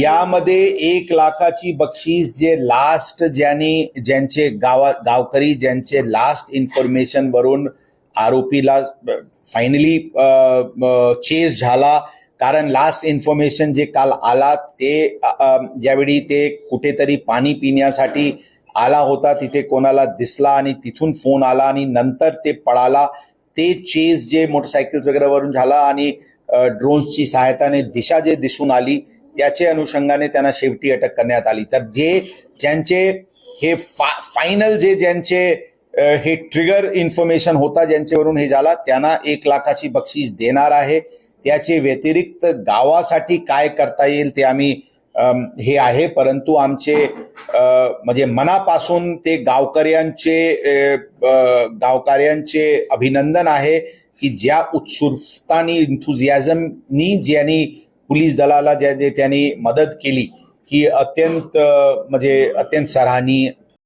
यामध्ये एक लाखाची बक्षीस जे लास्ट ज्यांनी ज्यांचे गावा गावकरी ज्यांचे लास्ट इन्फॉर्मेशन वरून आरोपीला फायनली चेस झाला. कारण लास्ट इन्फॉर्मेशन जे काल आला ते ज्यावेळी ते कुठेतरी पाणी पिण्यासाठी आला होता तिथे कोणाला दिसला आणि तिथून फोन आला आणि नंतर ते पळाला. ते चेस जे मोटरसायकल वगैरेवरून झाला आणि ड्रोन्सची सहायताने दिशा जे दिसून आली त्याचे अनुषंगाने त्यांना शेवटी अटक करण्यात आली. तर जे ज्यांचे हे फा फायनल जे ज्यांचे हे ट्रिगर इन्फॉर्मेशन होता ज्यांच्यावरून हे झाला त्यांना एक लाखाची बक्षीस देणार आहे. त्याचे व्यतिरिक्त गावासाठी काय करता येईल ते आम्ही हे आहे. परंतु आमचे म्हणजे मनापासून ते गावकऱ्यांचे गावकऱ्यांचे अभिनंदन आहे की ज्या उत्सुकतानी इन्थुझियाझमनी ज्यांनी पोलीस दलाला ज्या जे त्यांनी मदत केली ही अत्यंत म्हणजे अत्यंत सराहनीय